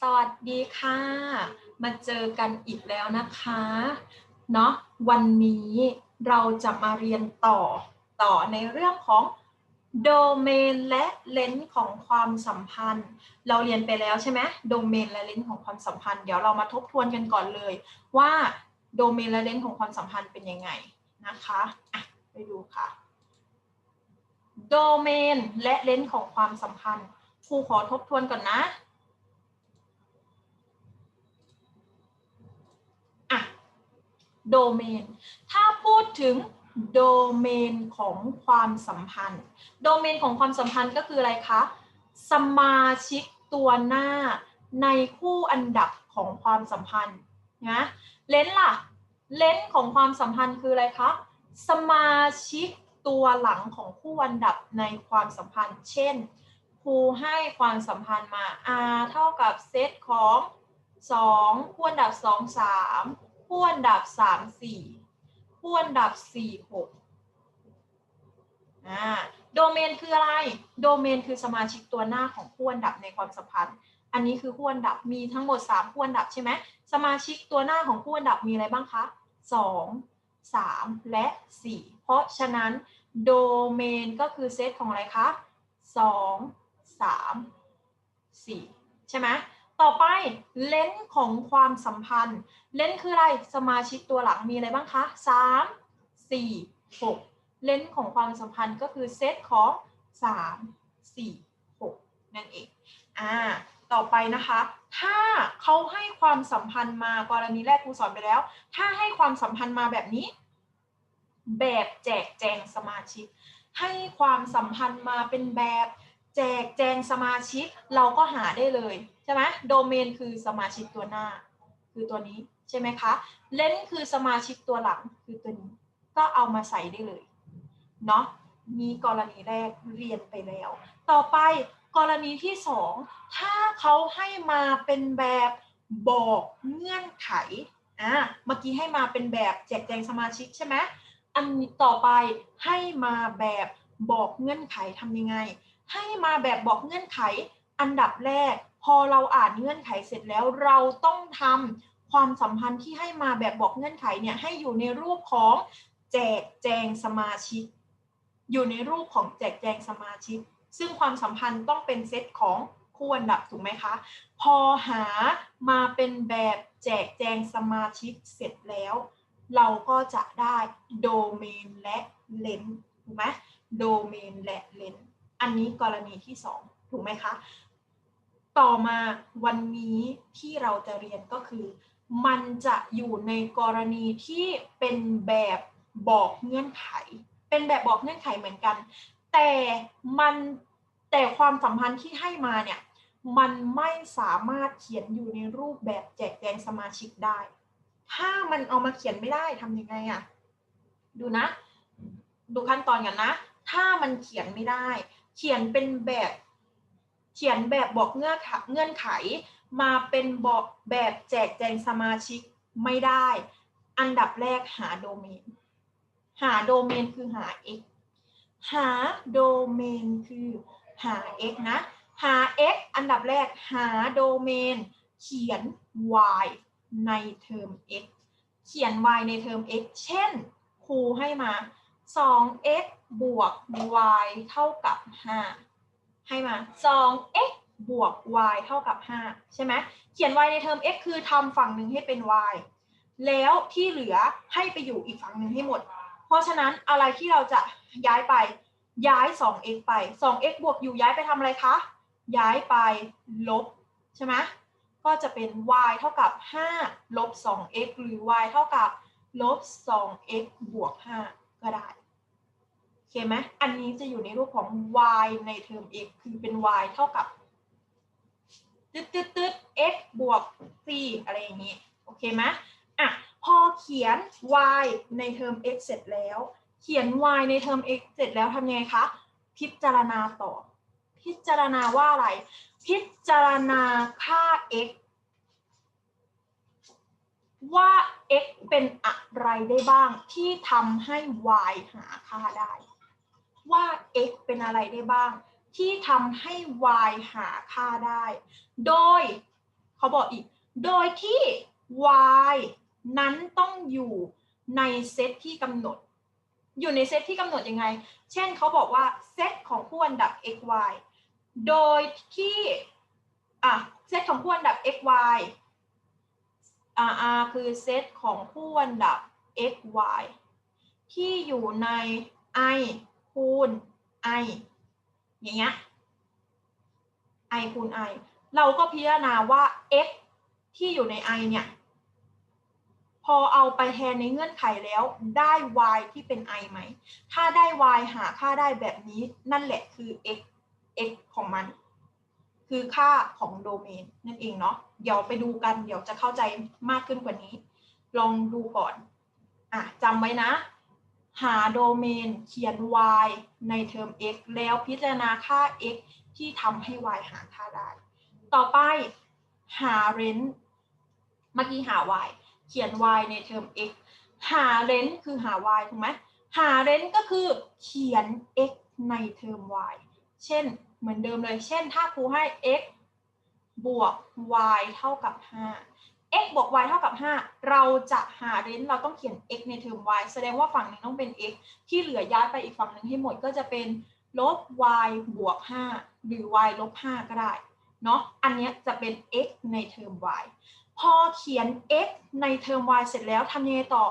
สวัสดีค่ะ มาเจอกันอีกแล้วนะคะ เนาะวันนี้เราจะมาเรียนต่อต่อในเรื่องของโดเมนและเลนส์ของความสัมพันธ์ เราเรียนไปแล้วใช่ไหมโดเมนและเลนส์ของความสัมพันธ์ เดี๋ยวเรามาทบทวนกันก่อนเลย ว่าโดเมนและเลนส์ของความสัมพันธ์เป็นยังไงนะคะอะไปดูค่ะโดเมนและเลนส์ของความสัมพันธ์ครูขอทบทวนก่อนนะ อะ โดเมน ถ้าพูดถึงโดเมนของความสัมพันธ์ โดเมนของความสัมพันธ์ก็คืออะไรคะ สมาชิกตัวหน้าในคู่อันดับของความสัมพันธ์นะเลนส์ล่ะ เลนส์ของความสัมพันธ์คืออะไรคะ สมาชิกตัวหลังของคู่อันดับในความสัมพันธ์ เช่น ครูให้ความสัมพันธ์มา r เท่ากับเซตของ 2 คู่อันดับ 2 3 คู่อันดับ3 4คู่อันดับ4 6อ่าโดเมนคืออะไร โดเมนคือสมาชิกตัวหน้าของคู่อันดับในความสัมพันธ์ อันนี้คือคู่อันดับมีทั้งหมด3คู่อันดับใช่ไหมสมาชิกตัวหน้าของคู่อันดับมีอะไรบ้างคะ2 3และ4เพราะฉะนั้นโดเมนก็คือเซตของอะไรคะ2 3 4ใช่ไหม ต่อไปเลนส์ของความสัมพันธ์ เลนส์คืออะไร สมาชิกตัวหลังมีอะไรบ้างคะ 3 4 6 เลนส์ของความสัมพันธ์ก็คือเซตของ 3 4 6 นั่นเอง อ่า ต่อไปนะคะ ถ้าเขาให้ความสัมพันธ์มากรณีแรกครูสอนไปแล้ว ถ้าให้ความสัมพันธ์มาแบบนี้ แบบแจกแจงสมาชิก ให้ความสัมพันธ์มาเป็นแบบ แจกแจงสมาชิกเราก็หาได้เลยใช่ไหมโดเมนคือสมาชิกตัวหน้า คือตัวนี้ใช่ไหมคะเลนคือสมาชิกตัวหลังคือตัวนี้ ก็เอามาใส่ได้เลยเนาะมีกรณีแรกเรียนไปแล้ว ต่อไปกรณีที่สองถ้าเขาให้มาเป็นแบบบอกเงื่อนไขอะเมื่อกี้ให้มาเป็นแบบแจกแจงสมาชิกใช่ไหมอันต่อไปให้มาแบบบอกเงื่อนไขทำยังไง ให้มาแบบบอกเงื่อนไขอันดับแรก พอเราอ่านเงื่อนไขเสร็จแล้วเราต้องทำความสัมพันธ์ที่ให้มาแบบบอกเงื่อนไขเนี่ยให้อยู่ในรูปของแจกแจงสมาชิก อยู่ในรูปของแจกแจงสมาชิก ซึ่งความสัมพันธ์ต้องเป็นเซตของคู่อันดับถูกไหมคะ พอหามาเป็นแบบแจกแจงสมาชิกเสร็จแล้ว เราก็จะได้โดเมนและเลนส์ถูกไหมโดเมนและเลนส์ อันนี้กรณีที่สองถูกไหมคะ ต่อมาวันนี้ที่เราจะเรียนก็คือ มันจะอยู่ในกรณีที่เป็นแบบบอกเงื่อนไข เป็นแบบบอกเงื่อนไขเหมือนกัน แต่มันแต่ความสัมพันธ์ที่ให้มาเนี่ยมันไม่สามารถเขียนอยู่ในรูปแบบแจกแจงสมาชิกได้ ถ้ามันเอามาเขียนไม่ได้ทำยังไงอะดูนะ ดูขั้นตอนกันนะ ถ้ามันเขียนไม่ได้ เขียนเป็นแบบ เขียนแบบบอกเงื่อนไขเงื่อนไข มาเป็นบอกแบบแจกแจงสมาชิกไม่ได้ อันดับแรกหาโดเมน หาโดเมนคือหา x หาโดเมนคือหา x นะ หา x อันดับแรกหาโดเมน เขียน y ในเทอม x เขียน y ในเทอม x เช่น ครูให้มา 2x บวก y เท่ากับ 5 ให้มา 2x บวก y เท่ากับ 5 ใช่ไหมเขียน y ในเทอม x คือทำฝั่งหนึ่งให้เป็น y แล้วที่เหลือให้ไปอยู่อีกฝั่งหนึ่งให้หมด เพราะฉะนั้นอะไรที่เราจะย้ายไปย้าย 2x ไป 2x บวกอยู่ย้ายไปทำอะไรคะ ย้ายไปลบใช่ไหมก็จะเป็น y เท่ากับ 5 ลบ 2x หรือ y เท่ากับลบ 2x บวก 5 ก็ได้ คไหมอันนี้จะอยู่ในรูปของ y ในเทอม x คือเป็น y เท่ากับตึ๊ดตึ๊ดตึ๊ด x บวก c อะไรอย่างนี้ โอเคไหมอะ พอเขียน y ในเทอม x เสร็จแล้ว เขียน y ในเทอม x เสร็จแล้วทำยังไงคะ พิจารณาต่อ พิจารณาว่าอะไร พิจารณาค่า x ว่า x เป็นอะไรได้บ้างที่ทำให้ y หาค่าได้ ว่า x เป็นอะไรได้บ้าง ที่ทำให้ y หาค่าได้ โดยเขาบอกอีก โดยที่ y นั้นต้องอยู่ในเซตที่กำหนด อยู่ในเซตที่กำหนดยังไง เช่นเขาบอกว่าเซตของคู่อันดับ x y โดยที่อะเซตของคู่อันดับ x y r r คือเซตของคู่อันดับ x y ที่อยู่ใน i คูณ i อย่างเงี้ย i คูณ i เราก็พิจารณาว่า x ที่อยู่ใน i เนี่ย พอเอาไปแทนในเงื่อนไขแล้วได้ y ที่เป็น i ไหม ถ้าได้ y หาค่าได้แบบนี้นั่นแหละคือ x x ของมัน คือค่าของโดเมนนั่นเองเนาะเดี๋ยวไปดูกันเดี๋ยวจะเข้าใจมากขึ้นกว่านี้ ลองดูก่อนอะจำไว้นะ หาโดเมนเขียน y ในเทอม x แล้วพิจารณาค่า x ที่ทำให้ y หาค่าได้ ต่อไปหาเรนเมื่อกี้หา y เขียน y ในเทอม x หาเรนคือหา y ถูกไหมหาเรนก็คือเขียน x ในเทอม y เช่นเหมือนเดิมเลย เช่นถ้าครูให้ x บวก y เท่ากับ 5 x บวก y เท่ากับ 5 เราจะหาเรนเราต้องเขียน x ในเทอม y แสดงว่าฝั่งหนึงต้องเป็น x ที่เหลือย้ายไปอีกฝั่งหนึ่งให้หมดก็จะเป็นลบ y บวก 5 หรือ y ลบ 5 ก็ได้เนาะอันนี้จะเป็น x ในเทอม y พอเขียน x ในเทอม y เสร็จแล้วทำยังไงต่อ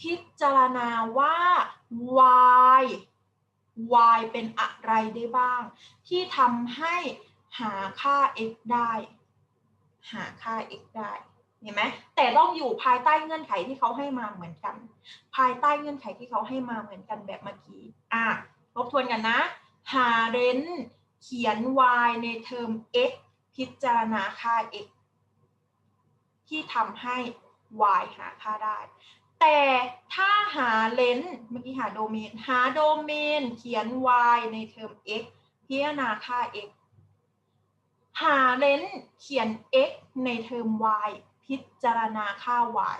พิจารณาว่า y y เป็นอะไรได้บ้าง ที่ทำให้หาค่า x ได้ หาค่า x ได้ เห็นไหมแต่ต้องอยู่ภายใต้เงื่อนไขที่เขาให้มาเหมือนกัน ภายใต้เงื่อนไขที่เขาให้มาเหมือนกันแบบเมื่อกี้อะทบทวนกันนะ หาเรนเขียน y ในเทอม x พิจารณาค่า x ที่ทำให้ y หาค่าได้ แต่ถ้าหาเลนส์เมื่อกี้หาโดเมน หาโดเมน เขียน y ในเทอม x พิจารณาค่า x หาเลนส์เขียน x ในเทอม y พิจารณาค่า y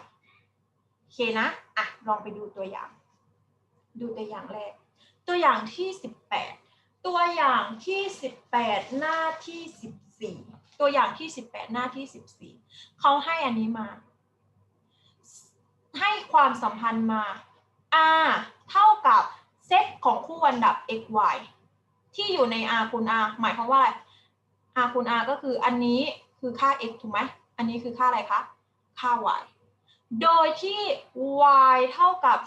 โอเคนะ อะ ลองไปดูตัวอย่าง ดูตัวอย่างแรก ตัวอย่างที่ 18 ตัวอย่างที่ 18 หน้าที่ 14 ตัวอย่างที่ 18 หน้าที่ 14 เขาให้อันนี้มา ให้ความสัมพันธ์มา r เท่ากับเซตของคู่อันดับ x y ที่อยู่ใน r คูณ r หมายความว่าอะไร r คูณ r ก็คืออันนี้คือค่า x ถูกไหม อันนี้คือค่าอะไรคะ ค่า y โดยที่ y เท่ากับ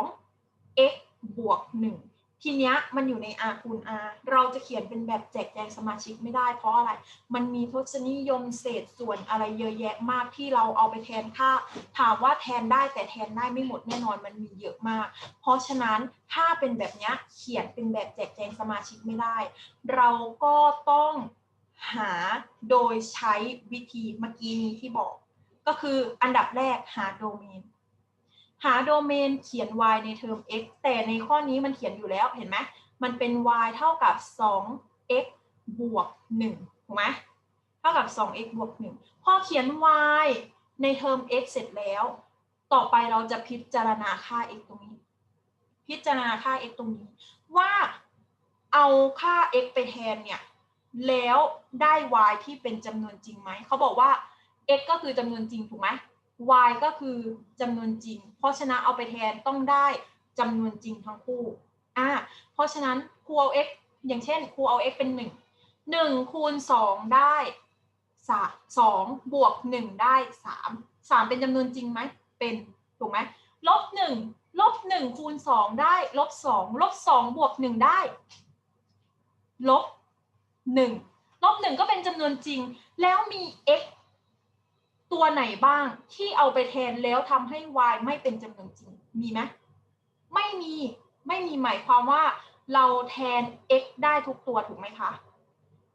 2 x บวก 1 ทีเนี้ยมันอยู่ใน r คูณ r เราจะเขียนเป็นแบบแจกแจงสมาชิกไม่ได้เพราะอะไร มันมีทศนิยมเศษส่วนอะไรเยอะแยะมากที่เราเอาไปแทนค่า ถามว่าแทนได้แต่แทนได้ไม่หมดแน่นอนมันมีเยอะมาก เพราะฉะนั้นถ้าเป็นแบบเนี้ยเขียนเป็นแบบแจกแจงสมาชิกไม่ได้ เราก็ต้อง หาโดยใช้วิธีเมื่อกี้นี้ที่บอก ก็คืออันดับแรกหาโดเมน หาโดเมนเขียน y ในเทอม x แต่ในข้อนี้มันเขียนอยู่แล้วเห็นไหมมันเป็น y เท่ากับ 2x บวก1ถูกไหมเท่ากับ 2x บวก1พอเขียน y ในเทอม x เสร็จแล้ว ต่อไปเราจะพิจารณาค่า x ตรงนี้ พิจารณาค่า x ตรงนี้ ว่าเอาค่า x ไปแทนเนี่ย แล้วได้ y ที่เป็นจำนวนจริงไหม เขาบอกว่า x ก็คือจำนวนจริงถูกไหม y ก็คือจำนวนจริง เพราะฉะนั้นเอาไปแทนต้องได้จำนวนจริงทั้งคู่ อ่า เพราะฉะนั้นครูเอา x อย่างเช่นครูเอา x เป็น 1 1 คูณ 2 ได้ 2 บวก 1 ได้ 3 3 เป็นจำนวนจริงไหม เป็น ถูกไหมลบ 1 ลบ 1 คูณ 2 ได้ ลบ 2 ลบ 2 บวก 1 ได้ ลบ 1ลบ1ก็เป็นจำนวนจริง แล้วมี x ตัวไหนบ้างที่เอาไปแทนแล้วทำให้ y ไม่เป็นจำนวนจริง มีไหมไม่มี ไม่มีหมายความว่า เราแทน x ได้ทุกตัวถูกไหมคะ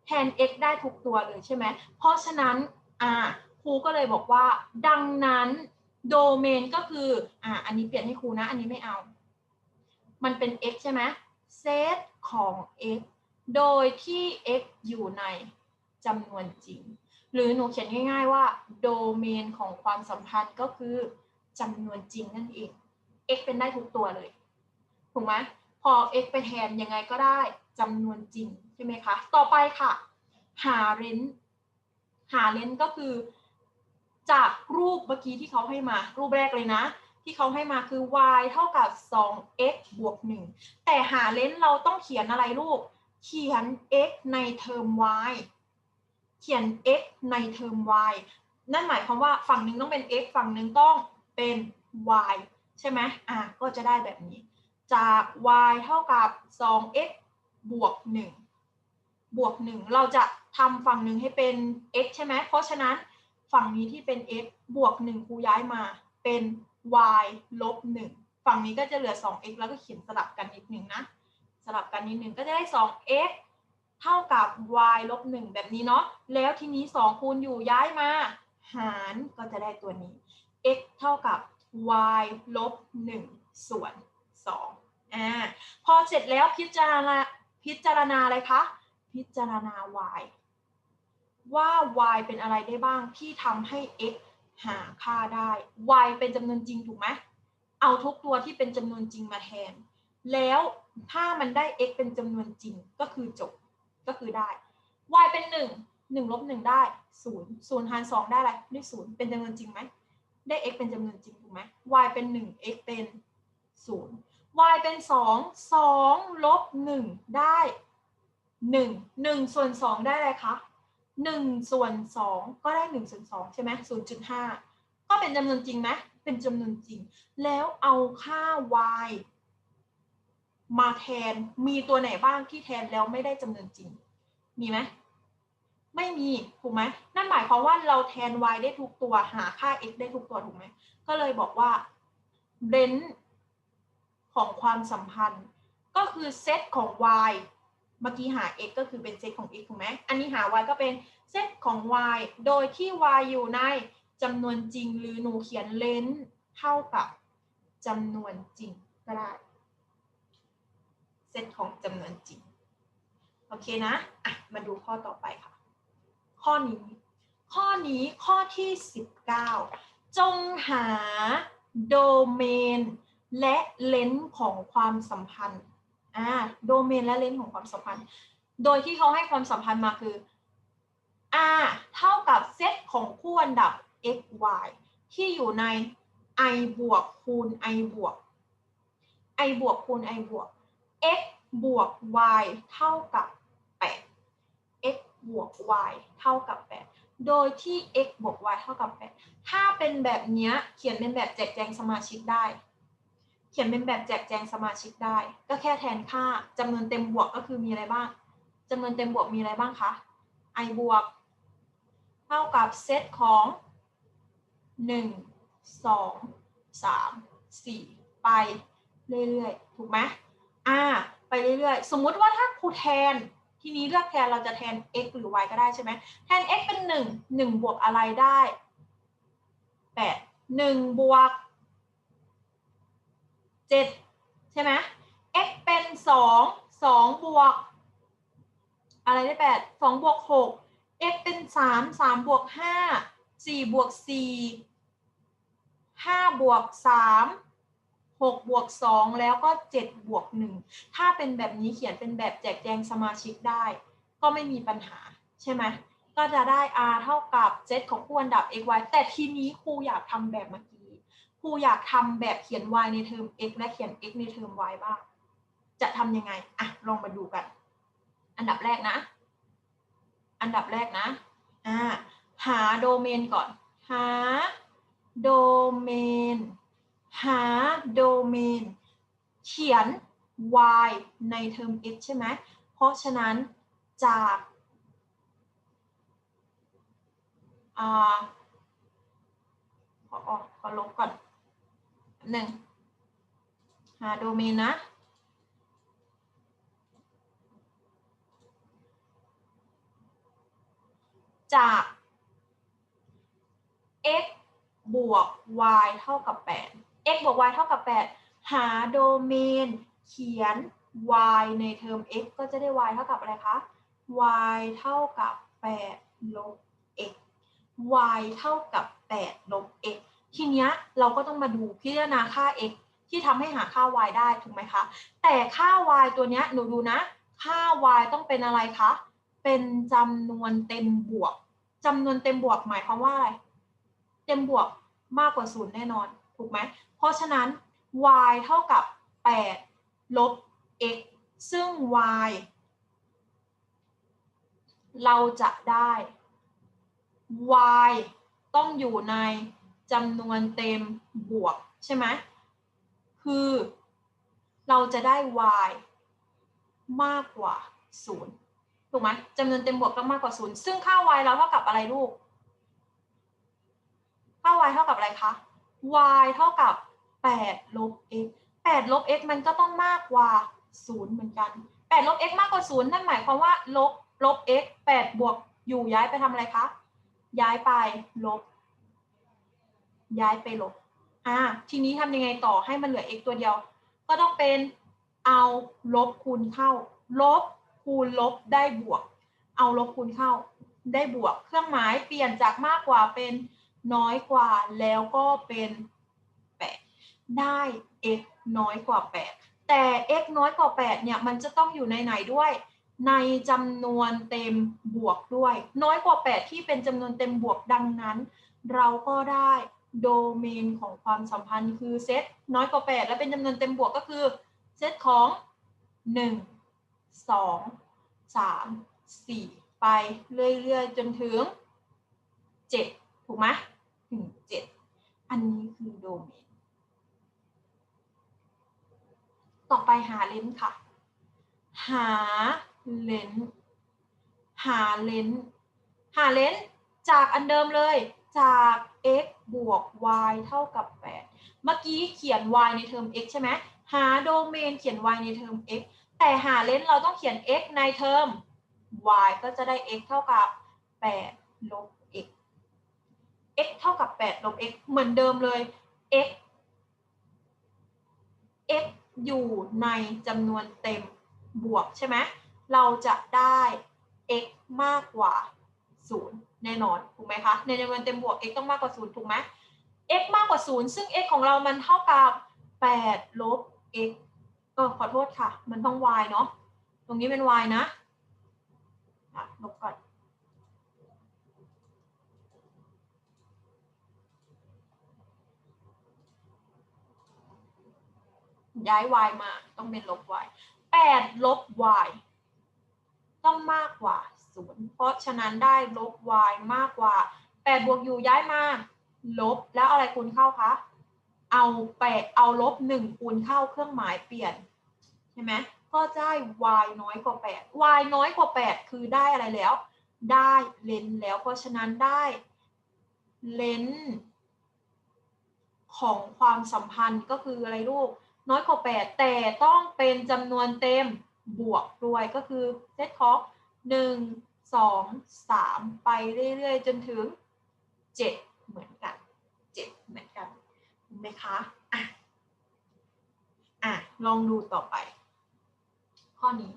แทน x ได้ทุกตัวเลยใช่ไหม เพราะฉะนั้นอ่าครูก็เลยบอกว่า ดังนั้นโดเมนก็คืออ่าอันนี้เปลี่ยนให้ครูนะ อันนี้ไม่เอา มันเป็น x ใช่ไหมเซตของ x โดยที่ x อยู่ในจำนวนจริง หรือหนูเขียนง่าย ๆ ว่า โดเมนของความสัมพันธ์ก็คือจำนวนจริงนั่นเอง x เป็นได้ทุกตัวเลย ถูกไหมพอ x ไปแทนยังไงก็ได้จำนวนจริง ใช่ไหมคะ ต่อไปค่ะ หาเรนหาเลนส์ก็คือ จากรูปเมื่อกี้ที่เขาให้มา รูปแรกเลยนะ ที่เขาให้มาคือ y เท่ากับ 2x บวก 1 แต่หาเลนส์เราต้องเขียนอะไรลูก เขียน x ในเทอม y เขียน x ในเทอม y นั่นหมายความว่าฝั่งหนึ่งต้องเป็น x ฝั่งหนึ่งต้องเป็น y ใช่ไหมอะก็จะได้แบบนี้ จาก y เท่ากับ 2x บวก 1 บวก 1 เราจะทำฝั่งหนึ่งให้เป็น x ใช่ไหมเพราะฉะนั้นฝั่งนี้ที่เป็น x บวก 1 ครูย้ายมาเป็น y ลบ 1 ฝั่งนี้ก็จะเหลือ 2x แล้วก็เขียนสลับกันนิดหนึ่งนะ ลับกันนิดหนึ่งก็จะได้ 2x เท่ากับ y ลบ1แบบนี้เนาะ แล้วทีนี้ 2 คูณอยู่ย้ายมา หารก็จะได้ตัวนี้ x เท่ากับ y ลบ1ส่วน2อ่า พอเสร็จแล้วพิจารณาพิจารณาอะไรคะ พิจารณา y ว่า y เป็นอะไรได้บ้างที่ทำให้ x หาค่าได้ y เป็นจำนวนจริงถูกไหม เอาทุกตัวที่เป็นจำนวนจริงมาแทน แล้ว ถ้ามันได้ x เป็นจำนวนจริงก็คือจบก็คือได้ y เป็น 1 1ลบ1ได้0 0หาร2ได้อะไรได้0เป็นจำนวนจริงไหมได้ x เป็นจำนวนจริงถูกไหม y เป็น 1 x เป็น 0 y เป็น 2 2ลบ1ได้ 1 1ส่วน2ได้อะไรคะ1ส่วน2ก็ได้1ส่วน2ใช่ไหม0.5 ก็เป็นจำนวนจริงไหมเป็นจำนวนจริง แล้วเอาค่า y มาแทนมีตัวไหนบ้างที่แทนแล้วไม่ได้จำนวนจริง มีไหมไม่มีถูกไหมนั่นหมายความว่าเราแทน y ได้ทุกตัวหาค่า x ได้ทุกตัวถูกไหมก็เลยบอกว่าเรนของความสัมพันธ์ ก็คือเซตของ y เมื่อกี้หา x ก็คือเป็นเซตของ x ถูกไหมอันนี้หา y ก็เป็นเซตของ y โดยที่ y อยู่ในจำนวนจริงหรือหนูเขียนเลนเท่ากับจำนวนจริงก็ได้ เซตของจำนวนจริง โอเคนะอะมาดูข้อต่อไปค่ะ ข้อนี้ ข้อนี้ข้อที่ 19 จงหาโดเมนและเลนส์ของความสัมพันธ์อ่าโดเมนและเลนส์ของความสัมพันธ์ โดยที่เขาให้ความสัมพันธ์มาคือ r เท่ากับเซตของคู่อันดับ x y ที่อยู่ใน i บวกคูณ i บวก i บวกคูณ i บวก x บวก y เท่ากับ 8 x บวก y เท่ากับ 8 โดยที่ x บวก y เท่ากับ 8 ถ้าเป็นแบบนี้เขียนเป็นแบบแจกแจงสมาชิกได้ เขียนเป็นแบบแจกแจงสมาชิกได้ ก็แค่แทนค่าจำนวนเต็มบวกก็คือมีอะไรบ้างจำนวนเต็มบวกมีอะไรบ้างคะ i บวก เท่ากับเซตของ 1 2 3 4 ไปเรื่อยๆ ถูกไหม อ่าไปเรื่อยๆ สมมุติว่าถ้าครูแทน ทีนี้เลือกแทนเราจะแทน x หรือ y ก็ได้ใช่ไหมแทน x เป็น 1 1 บวกอะไรได้ 8 1 บวก 7 ใช่ไหม x เป็น 2 2 บวก อะไรได้ 8 2 บวก 6 x เป็น 3 3 บวก 5 4 บวก 4 5 บวก 3 6บวก2แล้วก็7บวก1ถ้าเป็นแบบนี้เขียนเป็นแบบแจกแจงสมาชิกได้ ก็ไม่มีปัญหาใช่ไหมก็จะได้ r เท่ากับ z ของคู่อันดับ x y แต่ทีนี้ครูอยากทำแบบเมื่อกี้ครูอยากทำแบบเขียน y ในเทอม x และเขียน x ในเทอม y บ้างจะทำยังไงอะลองมาดูกัน อันดับแรกนะ อันดับแรกนะอ่าหาโดเมนก่อน หาโดเมน หาโดเมน เขียน y ในเทอม x ใช่ไหม เพราะฉะนั้นจากอ่าขอออกขอลบก่อนหนึ่งหาโดเมนนะจาก x บวก y เท่ากับ 8 x บวก y เท่ากับ 8 หาโดเมน เขียน y ในเทอม x ก็จะได้ y เท่ากับอะไรคะ y เท่ากับ 8 ลบ x y เท่ากับ 8 ลบ x ทีเนี้ยเราก็ต้องมาดูพิจารณาค่า x ที่ทำให้หาค่า y ได้ถูกไหมคะ แต่ค่า y ตัวเนี้ยหนูดูนะ ค่า y ต้องเป็นอะไรคะ เป็นจำนวนเต็มบวกจำนวนเต็มบวกหมายความว่าอะไร เต็มบวกมากกว่าศูนย์แน่นอน ถูกไหม เพราะฉะนั้น y เท่ากับ 8 ลบ x ซึ่ง y เราจะได้ y ต้องอยู่ในจำนวนเต็มบวกใช่ไหม คือเราจะได้ y มากกว่า 0 ถูกไหมจำนวนเต็มบวกต้องมากกว่า 0 ซึ่งค่า y เราเท่ากับอะไรลูก ค่า y เท่ากับอะไรคะ y เท่ากับ 8ลบ x 8ลบ x มันก็ต้องมากกว่า 0 เหมือนกัน8ลบ x มากกว่า 0 นั่นหมายความว่าลบลบ x 8บวกอยู่ย้ายไปทำอะไรคะ ย้ายไปลบ ย้ายไปลบ อ่า ทีนี้ทำยังไงต่อให้มันเหลือ x ตัวเดียว ก็ต้องเป็นเอาลบคูณเข้า ลบคูณลบได้บวก เอาลบคูณเข้า ได้บวก เครื่องหมายเปลี่ยนจากมากกว่าเป็นน้อยกว่าแล้วก็เป็น ได้ x น้อยกว่า 8 แต่ x น้อยกว่า 8 เนี่ย มันจะต้องอยู่ในไหนด้วย ในจำนวนเต็มบวกด้วย น้อยกว่า 8 ที่เป็นจำนวนเต็มบวกดังนั้น เราก็ได้โดเมนของความสัมพันธ์คือเซตน้อยกว่า 8 และเป็นจำนวนเต็มบวกก็คือเซตของ 1 2 3 4 ไปเรื่อยๆ จนถึง 7 ถูกไหมถึง 7 อันนี้คือโดเมน ต่อไปหาเลนส์ค่ะ หาเลนส์หาเลนส์หาเลนส์จากอันเดิมเลยจาก x บวก y เท่ากับ 8 เมื่อกี้เขียน y ในเทอม x ใช่ไหมหาโดเมนเขียน y ในเทอม x แต่หาเลนส์เราต้องเขียน x ในเทอม y ก็จะได้ x เท่ากับ 8 ลบ x x เท่ากับ 8 ลบ x เหมือนเดิมเลย x x อยู่ในจำนวนเต็มบวกใช่ไหมเราจะได้ x มากกว่า 0 แน่นอนถูกไหมคะในจำนวนเต็มบวก x ต้องมากกว่า 0 ถูกไหม x มากกว่า 0 ซึ่ง x ของเรามันเท่ากับ 8 ลบ x เออขอโทษค่ะ มันต้อง y เนาะตรงนี้เป็น y นะอะลบก่อน ย้าย y มาต้องเป็นลบ y 8 ลบ y ต้องมากกว่า 0 เพราะฉะนั้นได้ลบ y มากกว่า 8 บวกอยู่ย้ายมา ลบ แล้วอะไรคูณเข้าคะ เอา8เอาลบ 1 คูณเข้าเครื่องหมายเปลี่ยน ใช่ไหมก็ได้ y น้อยกว่า 8 y น้อยกว่า 8 คือได้อะไรแล้ว ได้เลนส์แล้ว เพราะฉะนั้นได้เลนส์ของความสัมพันธ์ก็คืออะไรลูก น้อยกว่า 8 แต่ต้องเป็นจำนวนเต็มบวกด้วยก็คือเซตของ 1 2 3 ไปเรื่อยๆ จนถึง 7 เหมือนกัน 7 เหมือนกันเห็นไหมคะอะอะ ลองดูต่อไป ข้อนี้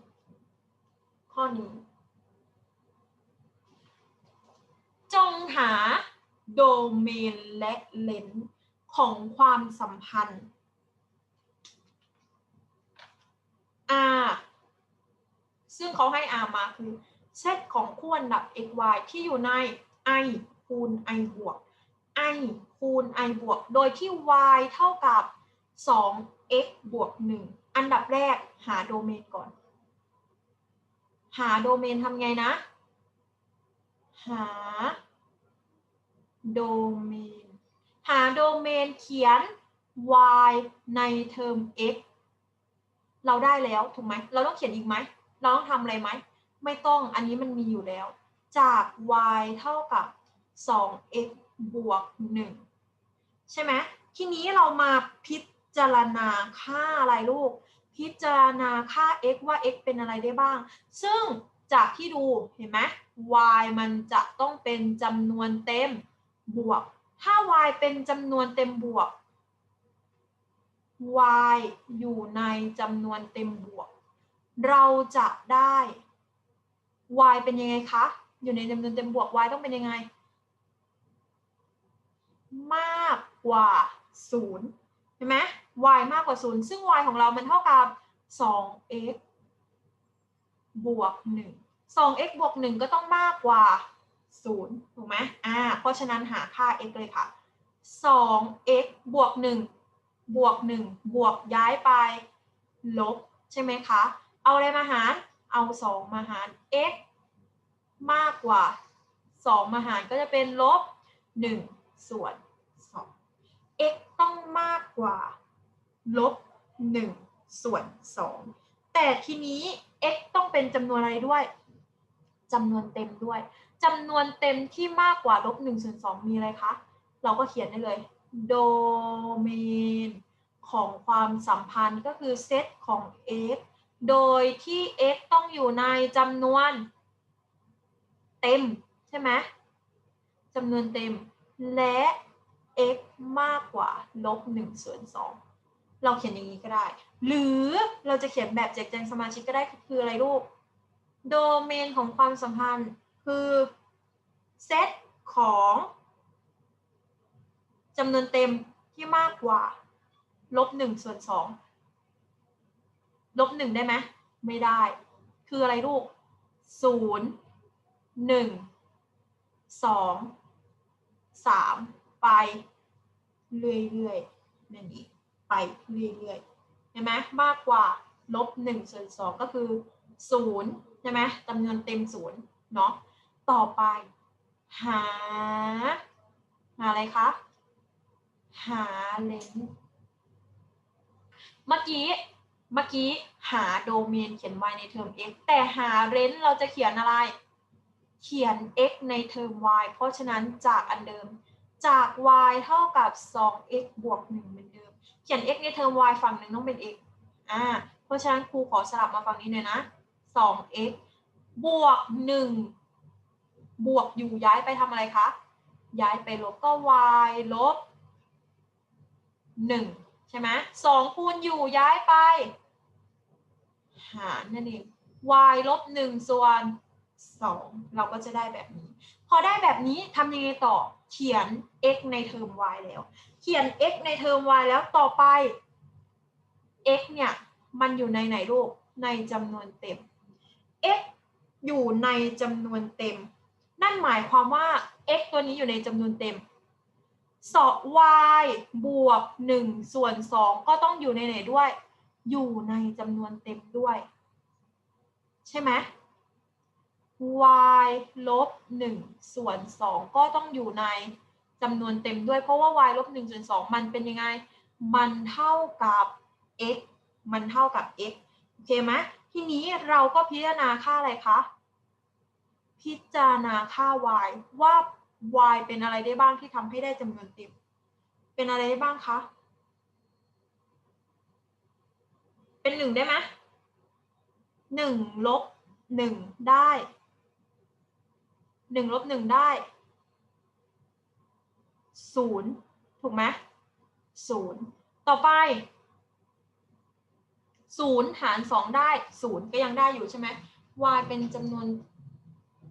ข้อนี้ จงหาโดเมนและเลนส์ของความสัมพันธ์ R ซึ่งเขาให้ R มาคือเซตของคู่อันดับ x y ที่อยู่ใน i คูณ i บวก i คูณ i บวก โดยที่ y เท่ากับ 2x บวก 1 อันดับแรกหาโดเมนก่อน หาโดเมนทำไงนะ หาโดเมน หาโดเมนเขียน y ในเทอม x เราได้แล้วถูกไหมเราต้องเขียนอีกไหมเราต้องทำอะไรไหมไม่ต้องอันนี้มันมีอยู่แล้ว จาก y เท่ากับ 2x บวก 1 ใช่ไหมทีนี้เรามาพิจารณาค่าอะไรลูก พิจารณาค่า x ว่า x เป็นอะไรได้บ้าง ซึ่งจากที่ดูเห็นไหม y มันจะต้องเป็นจำนวนเต็มบวก ถ้า y เป็นจำนวนเต็มบวก y อยู่ในจำนวนเต็มบวก เราจะได้ y เป็นยังไงคะ อยู่ในจำนวนเต็มบวก y ต้องเป็นยังไง มากกว่า 0 เห็นไหม y มากกว่า 0 ซึ่ง y ของเรามันเท่ากับ 2x บวก 1 2x บวก 1 ก็ต้องมากกว่าศูนย์ถูกไหมอ่า เพราะฉะนั้นหาค่า x เลยค่ะ 2x บวก 1 บวก 1 บวกย้ายไป ลบ ใช่ไหมคะ เอาอะไรมาหาร เอา 2 มาหาร x มากกว่า 2 มาหารก็จะเป็นลบ 1 ส่วน 2 x ต้องมากกว่า ลบ 1 ส่วน 2 แต่ทีนี้ x ต้องเป็นจำนวนอะไรด้วยจำนวนเต็มด้วยจำนวนเต็มที่มากกว่าลบ1ส่วน2มีอะไรคะ เราก็เขียนได้เลย โดเมนของความสัมพันธ์ก็คือเซตของ x โดยที่ x ต้องอยู่ในจำนวนเต็ม ใช่ไหมจำนวนเต็ม และ x มากกว่าลบ1ส่วน2เราเขียนอย่างนี้ก็ได้ หรือเราจะเขียนแบบแจกแจงสมาชิกก็ได้คืออะไรลูก โดเมนของความสัมพันธ์คือเซตของ จำนวนเต็มที่มากกว่าลบหนึ่งส่วนสองลบหนึ่งได้ไหมไม่ได้ คืออะไรลูกศูนย์หนึ่งสองสามไปเรื่อยๆนั่นเองไปเรื่อยๆเห็นไหมมากกว่าลบหนึ่งส่วนสองก็คือศูนย์ใช่ไหมจำนวนเต็มศูนย์เนาะต่อไป หา หาอะไรคะ หาเลนส์เมื่อกี้เมื่อกี้หาโดเมนเขียน y ในเทอม x แต่หาเรนส์เราจะเขียนอะไร เขียน x ในเทอม y เพราะฉะนั้นจากอันเดิมจาก y เท่ากับ 2x บวก 1 เหมือนเดิม เขียน x ในเทอม y ฝั่งหนึ่งต้องเป็น x อ่า เพราะฉะนั้นครูขอสลับมาฝั่งนี้หน่อยนะ 2x บวก 1 บวกอยู่ย้ายไปทำอะไรคะ ย้ายไปลบก็ y ลบ 1 ใช่ไหมสองคูณอยู่ย้ายไป หารนั่นเอง y ลบ1ส่วน 2 เราก็จะได้แบบนี้ พอได้แบบนี้ทำยังไงต่อเขียน x ในเทอม y แล้ว เขียน x ในเทอม y แล้วต่อไป x เนี่ย มันอยู่ในไหนลูก ในจำนวนเต็ม x อยู่ในจำนวนเต็ม นั่นหมายความว่า x ตัวนี้อยู่ในจำนวนเต็ม สอ y บวก 1 ส่วน 2 ก็ต้องอยู่ในไหนด้วย อยู่ในจำนวนเต็มด้วย ใช่ไหม y ลบ 1 ส่วน 2 ก็ต้องอยู่ในจำนวนเต็มด้วย เพราะว่า y ลบ 1 ส่วน 2 มันเป็นยังไง มันเท่ากับ x มันเท่ากับ x โอเคไหมทีนี้เราก็พิจารณาค่าอะไรคะ พิจารณาค่า y ว่า y เป็นอะไรได้บ้างที่ทำให้ได้จำนวนเต็ม เป็นอะไรได้บ้างคะ เป็นหนึ่งได้ไหมหนึ่งลบหนึ่งได้หนึ่งลบหนึ่งได้ศูนย์ถูกไหมศูนย์ต่อไปศูนย์หารสองได้ศูนย์ก็ยังได้อยู่ใช่ไหม y เป็นจำนวน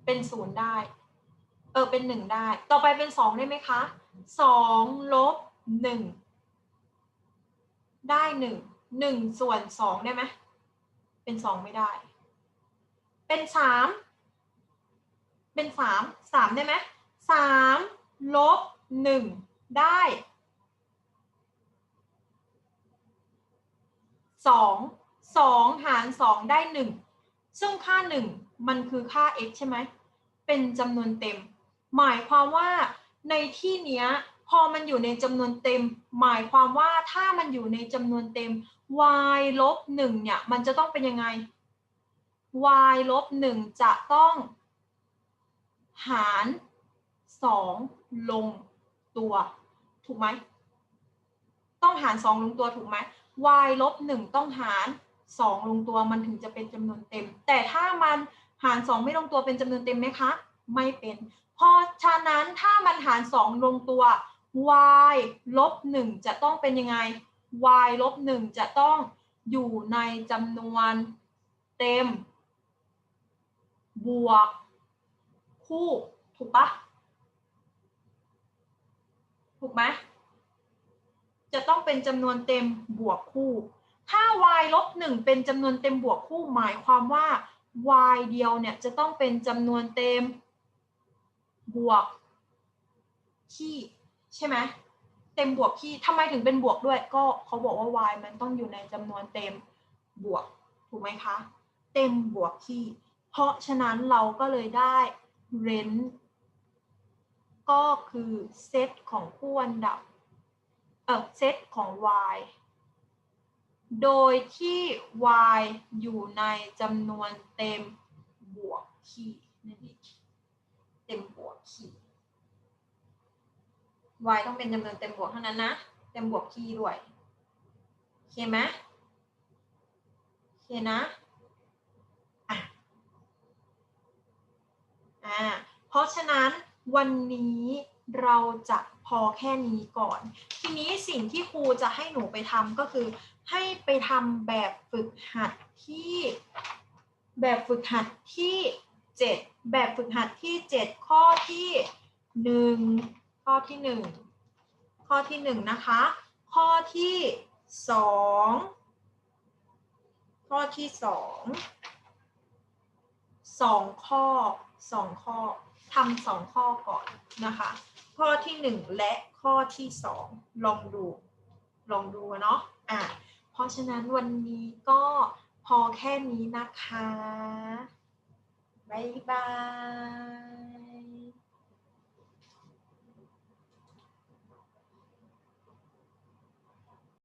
เป็นศูนย์ได้ เออเป็นหนึ่งได้ ต่อไปเป็นสองได้ไหมคะสองลบหนึ่งได้หนึ่งหนึ่งส่วนสองได้ไหมเป็นสองไม่ได้ เป็นสามเป็นสามสามได้ไหมสามลบหนึ่งได้สองสองหารสองได้หนึ่งซึ่งค่าหนึ่งมันคือค่า x ใช่ไหม เป็นจำนวนเต็ม หมายความว่าในที่เนี้ยพอมันอยู่ในจำนวนเต็ม หมายความว่าถ้ามันอยู่ในจำนวนเต็ม y ลบหนึ่งเนี่ยมันจะต้องเป็นยังไง y ลบหนึ่งจะต้องหารสองลงตัว ถูกไหม ต้องหารสองลงตัวถูกไหม y ลบหนึ่งต้องหารสองลงตัวมันถึงจะเป็นจำนวนเต็ม แต่ถ้ามันหารสองไม่ลงตัวเป็นจำนวนเต็มไหมคะ ไม่เป็น ราะฉะนั้นถ้ามันหารสองลงตัว y ลบหนึ่งจะต้องเป็นยังไง y ลบหนึ่งจะต้องอยู่ในจำนวนเต็ม บวก คู่ถูกปะถูกไหมจะต้องเป็นจำนวนเต็มบวกคู่ ถ้า y ลบหนึ่งเป็นจำนวนเต็มบวกคู่ หมายความว่า y เดียวเนี่ยจะต้องเป็นจำนวนเต็ม บวกขี้ใช่ไหมเต็มบวกขี้ทำไมถึงเป็นบวกด้วย ก็เขาบอกว่า y มันต้องอยู่ในจำนวนเต็มบวกถูกไหมคะ เต็มบวกขี้ เพราะฉะนั้นเราก็เลยได้เรนก็คือเซตของคู่อันดับเออเซตของ y โดยที่ y อยู่ในจำนวนเต็มบวกขี้นั่นเองเต็มบวก ขี้ y ต้องเป็นจำนวนเต็มบวกเท่านั้นนะ เต็มบวกขี้ด้วยโอเคไหมโอเคนะอะอ่าเพราะฉะนั้นวันนี้เราจะพอแค่นี้ก่อน ทีนี้สิ่งที่ครูจะให้หนูไปทำก็คือ ให้ไปทำแบบฝึกหัดที่แบบฝึกหัดที่ 7 แบบฝึกหัดที่ 7 ข้อที่ 1 ข้อที่ 1 ข้อที่ 1 นะคะ ข้อที่ 2 ข้อที่2สองข้อสองข้อทำสองข้อก่อนนะคะ ข้อที่หนึ่งและข้อที่สองลองดู ลองดูเนาะอะเพราะฉะนั้นวันนี้ก็พอแค่นี้นะคะ 拜拜。